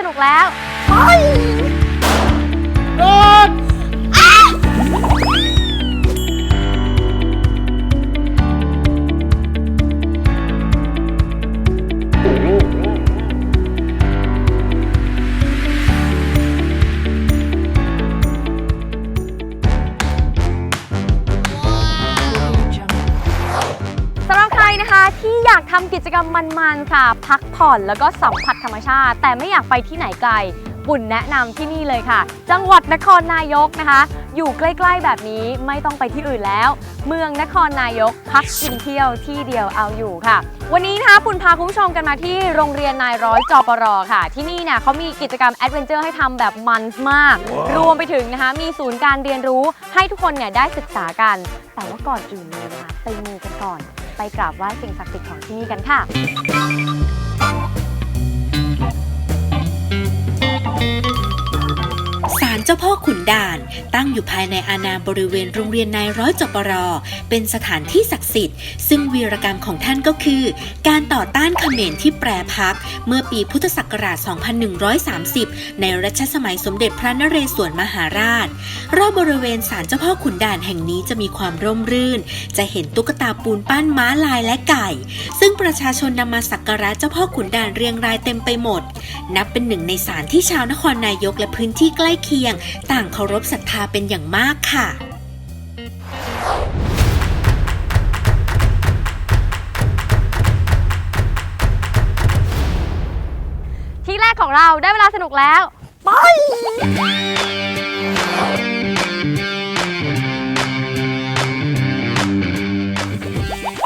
สนุกแล้วไป ที่อยากทำกิจกรรมมันๆค่ะ พักผ่อนแล้วก็สัมผัสธรรมชาติ แต่ไม่อยากไปที่ไหนไกล ปุ่นแนะนำที่นี่เลยค่ะ จังหวัดนครนายกนะคะ อยู่ใกล้ๆแบบนี้ไม่ต้องไปที่อื่นแล้ว เมืองนครนายก พักกินเที่ยวที่เดียวเอาอยู่ค่ะ วันนี้นะคะปุ่นพาคุณผู้ชมกันมาที่โรงเรียนนายร้อยจปรค่ะ ที่นี่เนี่ยเขามีกิจกรรมแอดเวนเจอร์ให้ทำแบบมันมาก รวมไปถึงนะคะ มีศูนย์การเรียนรู้ให้ทุกคนเนี่ยได้ศึกษากัน แต่ว่าก่อนอื่นเลยนะคะไปมูกันก่อน ไปกราบไหว้สิ่งศักดิ์สิทธิ์ของที่นี่กันค่ะาลเจ้าพ่อขุนด่าน ตั้งอยู่ภายในอาณาบริเวณโรงเรียนนายร้อยจปรเป็นสถานที่ศักดิ์สิทธิ์ ซึ่งวีรกรรมของท่านก็คือ การต่อต้านเขมรที่แปรพัก เมื่อปีพุทธศักราช 2130 ในรัชสมัยสมเด็จพระนเรศวรมหาราช รอบบริเวณศาลเจ้าพ่อขุนด่านแห่งนี้จะมีความร่มรื่น จะเห็นตุ๊กตาปูนปั้นม้าลายและไก่ ซึ่งประชาชนนำมาสักการะเจ้าพ่อขุนด่านเรียงรายเต็มไปหมด นับเป็นหนึ่งในศาลที่ชาวนครนายกและพื้นที่ใกล้เคียงต่างเคารพศรัทธาเป็นอย่างมากค่ะที่แรกของเราได้เวลาสนุกแล้ว ไป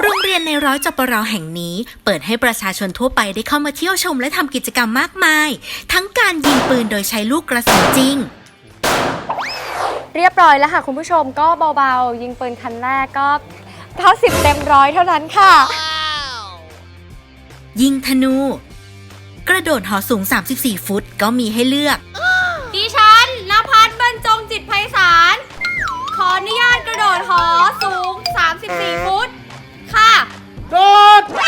โรงเรียนในร้อยจปรแห่งนี้เปิดให้ประชาชนทั่วไปได้เข้ามาเที่ยวชมและทำกิจกรรมมากมาย ทั้งการยิงปืนโดยใช้ลูกกระสุนจริง เรียบร้อยแล้วค่ะคุณผู้ชมก็เบาๆ ยิงปืนคันแรกก็เท่าสิบเต็มร้อยเท่านั้นค่ะ ยิงธนู กระโดดหอสูง 34 ฟุตก็มีให้เลือก ดิฉันนภัสบรรจงจิตไพศาล ขออนุญาตกระโดดหอสูง 34 ฟุต ค่ะใคร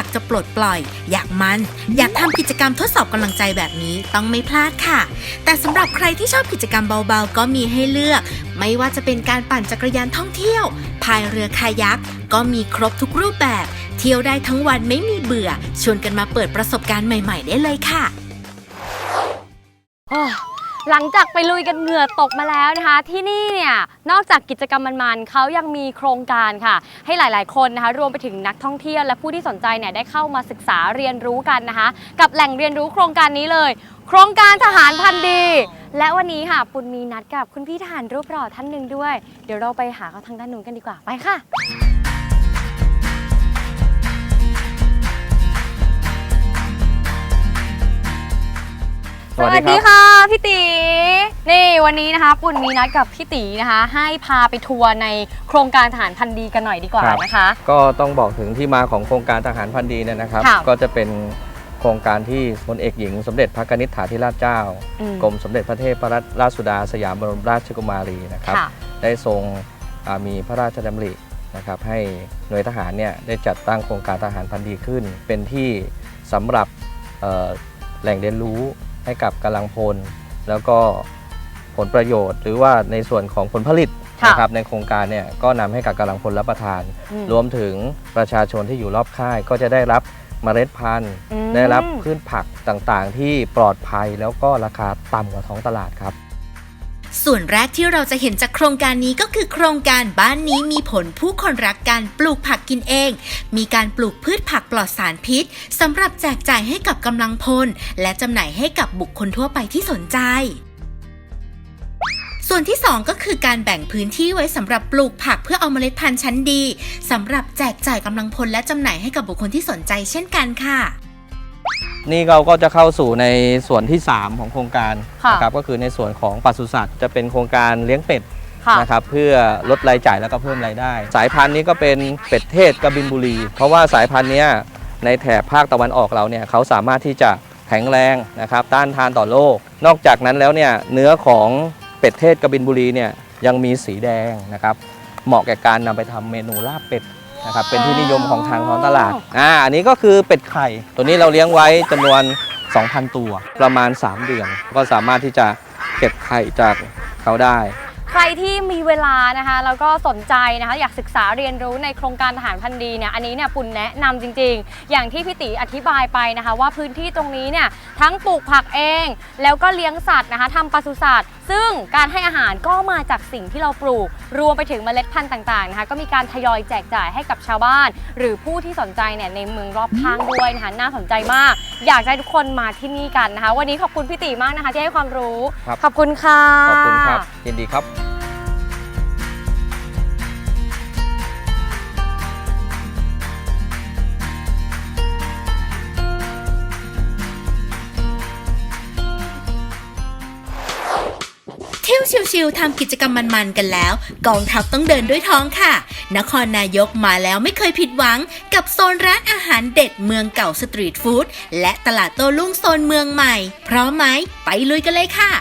ากจะปลดปล่อย อยากมัน อยากทำกิจกรรมทดสอบกำลังใจแบบนี้ต้องไม่พลาดค่ะ แต่สำหรับใครที่ชอบกิจกรรมเบาๆ ก็มีให้เลือก ไม่ว่าจะเป็นการปั่นจักรยานท่องเที่ยว พายเรือคายัก ก็มีครบทุกรูปแบบ เที่ยวได้ทั้งวันไม่มีเบื่อ ชวนกันมาเปิดประสบการณ์ใหม่ ๆ ได้เลยค่ะ หลังจากไปลุยกันเหงื่อตกมาแล้วนะคะ ที่นี่เนี่ยนอกจากกิจกรรมมันๆเขายังมีโครงการค่ะ ให้หลายๆ คนนะคะ รวมไปถึงนักท่องเที่ยวและผู้ที่สนใจเนี่ยได้เข้ามาศึกษาเรียนรู้กันนะคะ กับแหล่งเรียนรู้โครงการนี้เลย โครงการทหารพันธ์ดี และวันนี้ค่ะปุณมีนัดกับคุณพี่ทหารรูปหล่อท่านหนึ่งด้วย เดี๋ยวเราไปหาเขาทางด้านนู้นกันดีกว่าไปค่ะ สวัสดีครับค่ะพี่ตีนี่วันนี้นะคะปุ่นมีนัดกับพี่ตีนะคะ ให้พาไปทัวร์ในโครงการทหารพันธุ์ดีกันหน่อยดีกว่าครับนะคะ ก็ต้องบอกถึงที่มาของโครงการทหารพันธุ์ดีเนี่ยนะครับ ค่ะ ก็จะเป็นโครงการที่พลเอกหญิง สมเด็จพระกนิษฐาธิราชเจ้า อืมกรมสมเด็จพระเทพรัตนราชสุดาสยามบรมราชกุมารีนะครับ ค่ะ ได้ทรงอ่ามีพระราชดำรินะครับให้หน่วยทหารเนี่ยได้จัดตั้งโครงการทหารพันธุ์ดีขึ้น เป็นที่สำหรับเอ่อแหล่งเรียนรู้ ให้กับกำลังพล แล้วก็ผลประโยชน์ หรือว่าในส่วนของผลผลิตค่ะนะครับในโครงการเนี่ยก็นำให้กับกำลังพลรับประทานอืมรวมถึงประชาชนที่อยู่รอบค่ายก็จะได้รับเมล็ดพันธุ์อืมได้รับพืชผักต่างๆ ที่ปลอดภัยแล้วก็ราคาต่ำกว่าท้องตลาดครับ ส่วนแรกที่เราจะเห็นจากโครงการนี้ก็คือโครงการบ้านนี้มีผลผู้คนรักการปลูกผักกินเอง มีการปลูกพืชผักปลอดสารพิษสำหรับแจกจ่ายให้กับกำลังพล และจำหน่ายให้กับบุคคลทั่วไปที่สนใจ ส่วนที่ 2 ก็คือการแบ่งพื้นที่ไว้สำหรับปลูกผักเพื่อเอาเมล็ดพันธุ์ชั้นดีสำหรับแจกจ่ายกำลังพลและจำหน่ายให้กับบุคคลที่สนใจเช่นกันค่ะ นี่เราก็จะเข้าสู่ในส่วนที่ 3 ของโครงการค่ะนะครับก็คือในส่วนของปศุสัตว์จะเป็นโครงการเลี้ยงเป็ดค่ะ นะครับเพื่อลดรายจ่ายแล้วก็เพิ่มรายได้ สายพันธุ์นี้ก็เป็นเป็ดเทศกบินบุรี เพราะว่าสายพันธุ์เนี้ยในแถบภาคตะวันออกเราเนี่ยเขาสามารถที่จะแข็งแรงนะครับต้านทานต่อโรคนอกจากนั้นแล้วเนี่ยเนื้อของเป็ดเทศกบินบุรีเนี่ยยังมีสีแดงนะครับเหมาะแก่การนำไปทำเมนูลาบเป็ด นะครับเป็นที่นิยมของทางท้องตลาดอ่าอันนี้ก็คือเป็ดไข่ ตัวนี้เราเลี้ยงไว้จำนวน 2,000 ตัว ประมาณ 3 เดือน ก็สามารถที่จะเก็บไข่จากเขาได้ ใครที่มีเวลานะคะแล้วก็สนใจนะคะอยากศึกษาเรียนรู้ในโครงการทหารพันธุ์ดีเนี่ยอันนี้เนี่ยปุ่นแนะนำจริง ๆ อย่างที่พี่ติอธิบายไปนะคะ ว่าพื้นที่ตรงนี้เนี่ยทั้งปลูกผักเอง แล้วก็เลี้ยงสัตว์นะคะทำปศุสัตว์ ซึ่งการให้อาหารก็มาจากสิ่งที่เราปลูก รวมไปถึงเมล็ดพันธุ์ต่างๆนะคะก็มีการทยอยแจกจ่ายให้กับชาวบ้าน หรือผู้ที่สนใจเนี่ยในเมืองรอบข้างด้วยนะคะน่าสนใจมาก อยากจะให้ทุกคนมาที่นี่กันนะคะ วันนี้ขอบคุณพี่ติมากนะคะที่ให้ความรู้ ครับ ขอบคุณค่ะ ขอบคุณครับยินดีครับ ชิวๆทำกิจกรรมมันๆกันแล้ว กองทัพต้องเดินด้วยท้องค่ะ นครนายกมาแล้วไม่เคยผิดหวัง กับโซนร้านอาหารเด็ดเมืองเก่าสตรีทฟู้ดและตลาดโต้รุ่งโซนเมืองใหม่ พร้อมไหม ไปลุยกันเลยค่ะ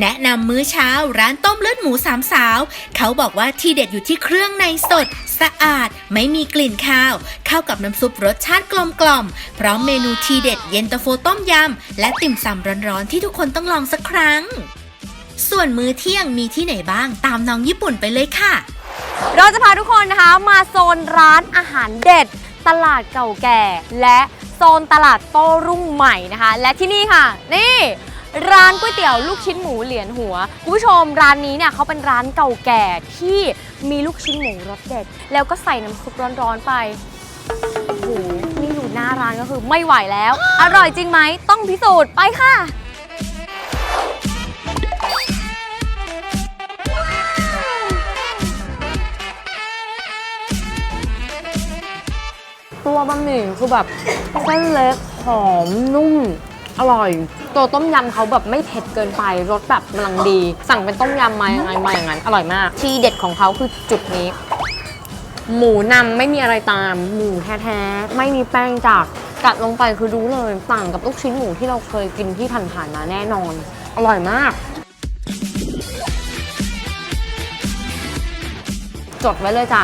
แนะนำมื้อเช้าร้านต้มเลือดหมูสามสาว เขาบอกว่าที่เด็ดอยู่ที่เครื่องในสด สะอาด ไม่มีกลิ่นคาว เข้ากับน้ำซุปรสชาติกลมกล่อมๆพร้อมเมนูทีเด็ดเย็นตาโฟต้มยำ และติ่มซำร้อนๆที่ทุกคนต้องลองสักครั้ง ส่วนมื้อเที่ยงมีที่ไหนบ้างตามน้องญี่ปุ่นไปเลยค่ะ เราจะพาทุกคนนะคะมาโซนร้านอาหารเด็ด ตลาดเก่าแก่ และโซนตลาดโต้รุ่งใหม่นะคะ และที่นี่ค่ะ นี่ ร้านก๋วยเตี๋ยวลูกชิ้นหมูเหรียญหัวคุณผู้ชมร้านนี้เนี่ยเขาเป็นร้านเก่าแก่ที่มีลูกชิ้นหมูรสเด็ด แล้วก็ใส่น้ำซุปร้อนๆไปโอ้โหนี่อยู่หน้าร้านก็คือไม่ไหวแล้ว อร่อยจริงไหมต้องพิสูจน์ไปค่ะ บะหมี่คือแบบเส้นเล็กหอมนุ่ม อร่อย ตัวต้มยำเขาแบบไม่เผ็ดเกินไปรสแบบกำลังดี สั่งเป็นต้มยำมายังไงมาอย่างนั้นอร่อยมาก ที่เด็ดของเขาคือจุดนี้ หมูนำไม่มีอะไรตาม หมูแท้ๆไม่มีแป้งจากกัดลงไปคือรู้เลยต่างกับลูกชิ้นหมูที่เราเคยกินที่ผ่านๆมาแน่นอน อร่อยมาก จดไว้เลยจ้ะ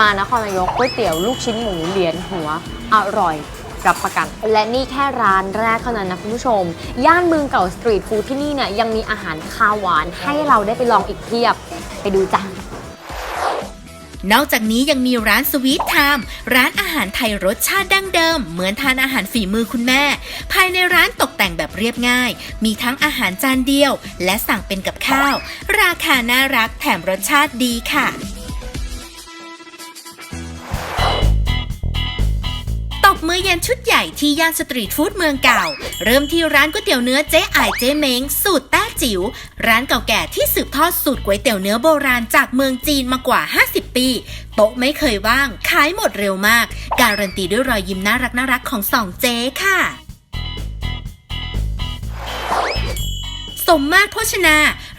มานครนายกก๋วยเตี๋ยวลูกชิ้นหมูเหรียญหัวอร่อยรับประกัน และนี่แค่ร้านแรกเท่านั้นนะคุณผู้ชม ย่านเมืองเก่าสตรีทฟู้ดที่นี่เนี่ยยังมีอาหารคาวหวานให้เราได้ไปลองอีกเพียบ ไปดูจ้ะนอกจากนี้ยังมีร้านสวีทไทม์ร้านอาหารไทยรสชาติดั้งเดิม เหมือนทานอาหารฝีมือคุณแม่ ภายในร้านตกแต่งแบบเรียบง่าย มีทั้งอาหารจานเดียว และสั่งเป็นกับข้าว ราคาน่ารักแถมรสชาติดีค่ะ มือเย็นชุดใหญ่ที่ย่านสตรีทฟู้ดเมืองเก่า เริ่มที่ร้านก๋วยเตี๋ยวเนื้อเจ๊ไอเจ๊เม้งสูตรแต้จิ๋วร้านเก่าแก่ที่สืบทอดสูตรก๋วยเตี๋ยวเนื้อโบราณจากเมืองจีนมากว่า 50 ปีโต๊ะไม่เคยว่าง ขายหมดเร็วมาก การันตีด้วยรอยยิ้มน่ารักน่ารักของสองเจ๊ค่ะ สมมาตรโภชนา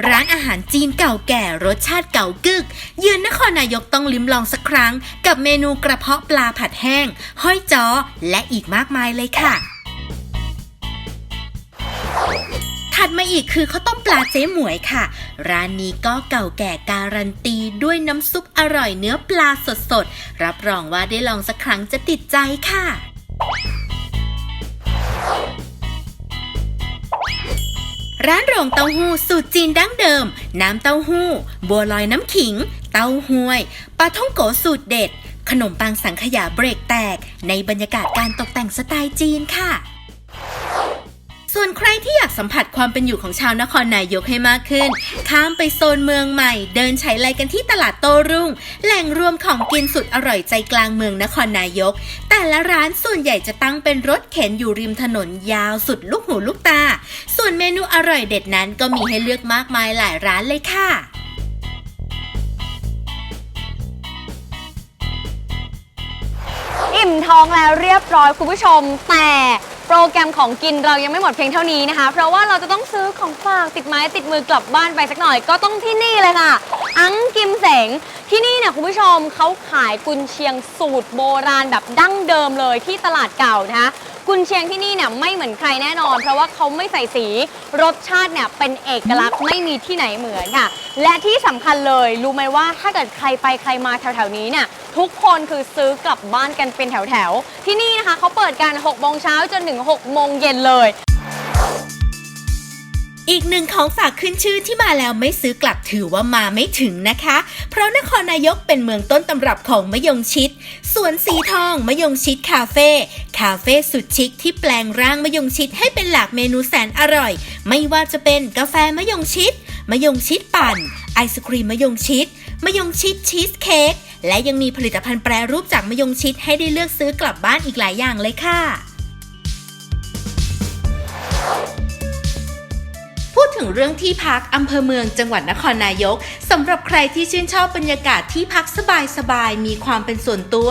ร้านอาหารจีนเก่าแก่รสชาติเก่ากึกยืนนครนายกต้องลิ้มลองสักครั้ง กับเมนูกระเพาะปลาผัดแห้ง ห้อยจ้อและอีกมากมายเลยค่ะถัดมาอีกคือข้าวต้มปลาเจ๊หมวยค่ะ ร้านนี้ก็เก่าแก่การันตีด้วยน้ำซุปอร่อยเนื้อปลาสดๆ รับรองว่าได้ลองสักครั้งจะติดใจค่ะ ร้านโรงเต้าหู้สูตรจีนดั้งเดิม น้ำเต้าหู้ บัวลอยน้ำขิง เต้าหวยปลาท่องโกสูตรเด็ด ขนมปังสังขยาเบรกแตก ในบรรยากาศการตกแต่งสไตล์จีนค่ะ วนใครที่อยากสัมผัสความเป็นอยู่ของชาวนครนายกให้มากขึ้น ข้ามไปโซนเมืองใหม่ เดินใช้ไลกันที่ตลาดโตรุ่ง แหล่งรวมของกินสุดอร่อยใจกลางเมืองนครนายก แต่ละร้านส่วนใหญ่จะตั้งเป็นรถเข็นอยู่ริมถนนยาวสุดลูกหูลูกตา ส่วนเมนูอร่อยเด็ดนั้นก็มีให้เลือกมากมายหลายร้านเลยค่ะอิ่มท้องแล้วเรียบร้อยคุณผู้ชมแต่ โปรแกรมของกินเรายังไม่หมดเพียงเท่านี้นะคะ เพราะว่าเราจะต้องซื้อของฝากติดไม้ติดมือกลับบ้านไปสักหน่อย ก็ต้องที่นี่เลยค่ะ อังกิมเสงที่นี่เนี่ยคุณผู้ชมเขาขายกุนเชียงสูตรโบราณแบบดั้งเดิมเลยที่ตลาดเก่านะคะกุนเชียงที่นี่เนี่ยไม่เหมือนใครแน่นอน เพราะว่าเขาไม่ใส่สีรสชาติเนี่ยเป็นเอกลักษณ์ไม่มีที่ไหนเหมือนค่ะ และที่สำคัญเลยรู้ไหมว่าถ้าเกิดใครไปใครมาแถวๆนี้เนี่ย ทุกคนคือซื้อกลับบ้านกันเป็นแถวๆ ที่นี่นะคะเขาเปิดกัน6โมงเช้าจนถึง6โมงเย็นเลย อีกหนึ่งของฝากขึ้นชื่อที่มาแล้วไม่ซื้อกลับถือว่ามาไม่ถึงนะคะ เพราะนครนายกเป็นเมืองต้นตำรับของมะยงชิด สวนสีทองมะยงชิดคาเฟ่คาเฟ่สุดชิคที่แปลงร่างมะยงชิดให้เป็นหลากเมนูแสนอร่อย ไม่ว่าจะเป็นกาแฟมะยงชิดมะยงชิดปั่น ไอศครีมมะยงชิด มะยงชิดชีสเค้กและยังมีผลิตภัณฑ์แปรรูปจากมะยงชิดให้ได้เลือกซื้อกลับบ้านอีกหลายอย่างเลยค่ะ ดถึงเรื่องที่พักอำเภอเมืองจังหวัดนครนายกสำหรับใครที่ชื่นชอบบรรยากาศที่พักสบายๆมีความเป็นส่วนตัว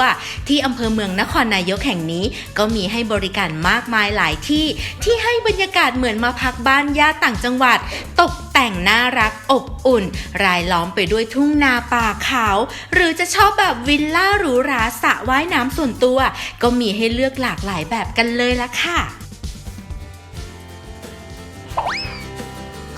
ที่อำเภอเมืองนครนายกแห่งนี้ ก็มีให้บริการมากมายหลายที่ ที่ให้บรรยากาศเหมือนมาพักบ้านญาติต่างจังหวัด ตกแต่งน่ารักอบอุ่น รายล้อมไปด้วยทุ่งนาป่าเขาหรือจะชอบแบบวิลล่าหรูหราสระว่ายน้ำส่วนตัว ก็มีให้เลือกหลากหลายแบบกันเลยละค่ะ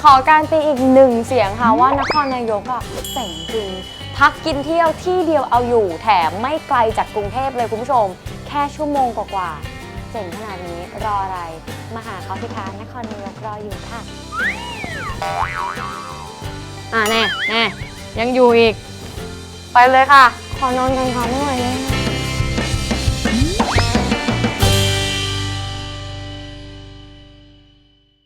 ขอการตีอีกหนึ่งเสียงค่ะว่านครนายกอะเจ๋งจริงพักกินเที่ยวที่เดียวเอาอยู่แถมไม่ไกลจากกรุงเทพเลยคุณผู้ชม แค่ชั่วโมงกว่าๆเจ๋งขนาดนี้รออะไร มาหาเขาที่ค้านครนายกรออยู่ค่ะอ่าแน่แน่ยังอยู่อีก ไปเลยค่ะ ขอนอนกันค่ะไม่ไหวแล้ว